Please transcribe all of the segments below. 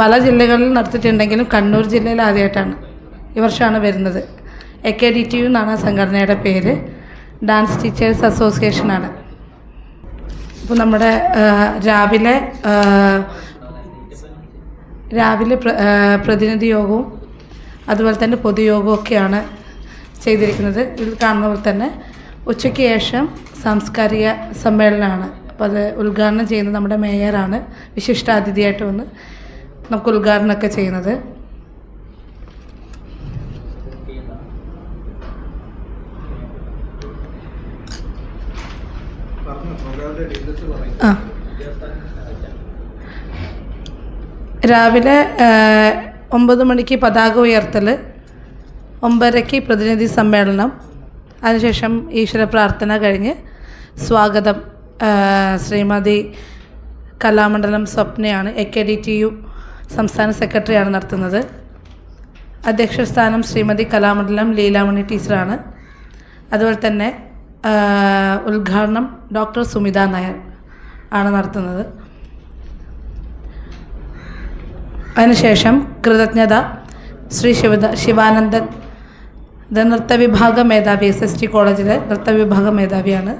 പല ജില്ലകളിൽ നടത്തിയിട്ടുണ്ടെങ്കിലും കണ്ണൂർ ജില്ലയിൽ ആദ്യമായിട്ടാണ് ഈ വർഷമാണ് വരുന്നത്. A K D T U എന്നാണ് സംഘടനയുടെ പേര്. ഡാൻസ് ടീച്ചേഴ്സ് അസോസിയേഷനാണ് അപ്പോൾ നമ്മുടെ രാവിലെ രാവിലെ പ്ര- പ്രതിനിധി യോഗവും അതുപോലെ തന്നെ പൊതുയോഗവും ഒക്കെയാണ് ചെയ്തിരിക്കുന്നത്. ഇതിൽ കാണുന്ന പോലെ തന്നെ ഉച്ചയ്ക്ക് ശേഷം സാംസ്കാരിക സമ്മേളനമാണ്. അപ്പോൾ അത് ഉദ്ഘാടനം ചെയ്യുന്നത് നമ്മുടെ മേയറാണ്. വിശിഷ്ടാതിഥിയായിട്ട് വന്ന് നമുക്ക് ഉദ്ഘാടനമൊക്കെ ചെയ്യുന്നത് രാവിലെ ഒമ്പത് മണിക്ക് പതാക ഉയർത്തൽ ഒമ്പതരയ്ക്ക് പ്രതിനിധി സമ്മേളനം അതിനുശേഷം ഈശ്വര പ്രാർത്ഥന കഴിഞ്ഞ് സ്വാഗതം Shrimati Kalamandalam സ്വപ്നയാണ് A K D T U സംസ്ഥാന സെക്രട്ടറിയാണ് നടത്തുന്നത്. അധ്യക്ഷ സ്ഥാനം ശ്രീമതി കലാമണ്ഡലം ലീലാമണി ടീച്ചറാണ്. അതുപോലെ തന്നെ ഉദ്ഘാടനം ഡോക്ടർ സുമിത നായർ ആണ് നടത്തുന്നത്. അതിനുശേഷം കൃതജ്ഞത ശ്രീ ശിവദ ശിവാനന്ദൻ ഇത് നൃത്തവിഭാഗ മേധാവി എസ് എസ് ടി കോളേജിലെ നൃത്തവിഭാഗ മേധാവിയാണ്.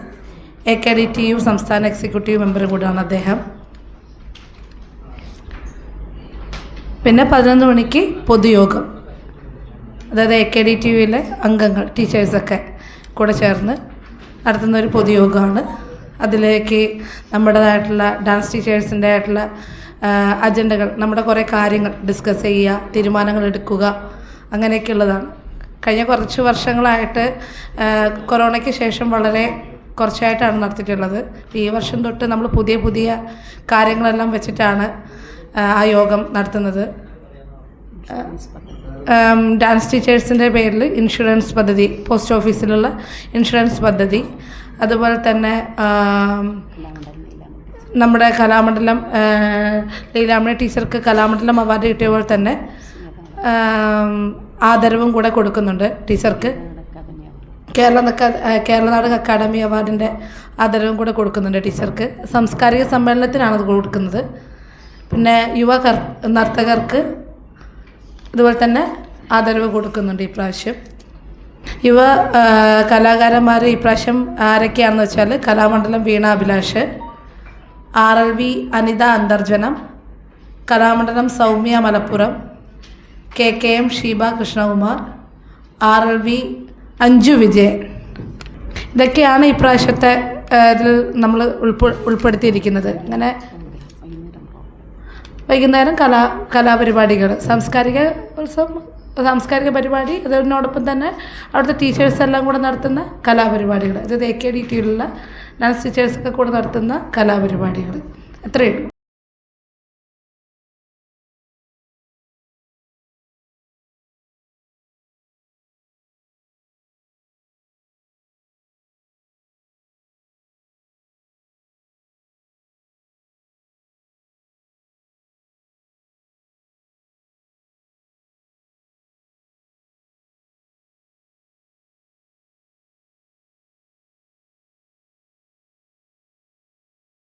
A K D T U സംസ്ഥാന എക്സിക്യൂട്ടീവ് മെമ്പർ കൂടിയാണ് അദ്ദേഹം. പിന്നെ പതിനൊന്ന് മണിക്ക് പൊതുയോഗം. അതായത് എ കെ ഡി ടി യുവിലെ അംഗങ്ങൾ ടീച്ചേഴ്സൊക്കെ കൂടെ ചേർന്ന് നടത്തുന്ന ഒരു പൊതുയോഗമാണ്. അതിലേക്ക് നമ്മുടേതായിട്ടുള്ള ഡാൻസ് ടീച്ചേഴ്സിന്റെ ആയിട്ടുള്ള അജണ്ടകൾ നമ്മുടെ കുറേ കാര്യങ്ങൾ ഡിസ്കസ് ചെയ്യുക തീരുമാനങ്ങൾ എടുക്കുക അങ്ങനെയൊക്കെയുള്ളതാണ്. കഴിഞ്ഞ കുറച്ച് വർഷങ്ങളായിട്ട് കൊറോണയ്ക്ക് ശേഷം വളരെ കുറച്ചായിട്ടാണ് നടത്തിയിട്ടുള്ളത്. ഈ വർഷം തൊട്ട് നമ്മൾ പുതിയ പുതിയ കാര്യങ്ങളെല്ലാം വെച്ചിട്ടാണ് ആ, യോഗം നടത്തുന്നത്. ഡാൻസ് ടീച്ചേഴ്സിന്റെ പേരിൽ ഇൻഷുറൻസ് പദ്ധതി പോസ്റ്റ് ഓഫീസിലുള്ള ഇൻഷുറൻസ് പദ്ധതി. അതുപോലെ തന്നെ നമ്മുടെ കലാമണ്ഡലം ലീലാമണി ടീച്ചർക്ക് കലാമണ്ഡലം അവാർഡ് കിട്ടിയ തന്നെ ആദരവും കൂടെ കൊടുക്കുന്നുണ്ട് ടീച്ചർക്ക്. കേരള കേരള നാടക അക്കാദമി അവാർഡിന്റെ ആദരവും കൂടെ കൊടുക്കുന്നുണ്ട് ടീച്ചർക്ക്. സാംസ്കാരിക സമ്മേളനത്തിനാണ് അത് കൊടുക്കുന്നത്. പിന്നെ യുവ നർത്തകർക്ക് ഇതുപോലെ തന്നെ ആദരവ് കൊടുക്കുന്നുണ്ട് ഇപ്രാവശ്യം. യുവ ആ, കലാകാരന്മാർ ഇപ്രാവശ്യം ആരൊക്കെയാണെന്ന് വെച്ചാൽ Kalamandalam Veena Abhilash R L V Anitha Antharjanam Kalamandalam Soumya Malappuram K K M Sheeba Krishnakumar R L V Anju Vijayan. ഇതൊക്കെയാണ് ഇപ്രാവശ്യത്തെ ഇതിൽ നമ്മൾ ഉൾപ്പെ ഉൾപ്പെടുത്തിയിരിക്കുന്നത്. അങ്ങനെ വൈകുന്നേരം കലാ കലാപരിപാടികൾ സാംസ്കാരിക ഉത്സവം സാംസ്കാരിക പരിപാടി അതിനോടൊപ്പം തന്നെ അവിടുത്തെ ടീച്ചേഴ്സ് എല്ലാം കൂടെ നടത്തുന്ന കലാപരിപാടികൾ. അതായത് എ കെ ഡി ടിയിലുള്ള ഡാൻസ് ടീച്ചേഴ്സൊക്കെ കൂടെ നടത്തുന്ന കലാപരിപാടികൾ. അത്രയേ ഉള്ളൂ.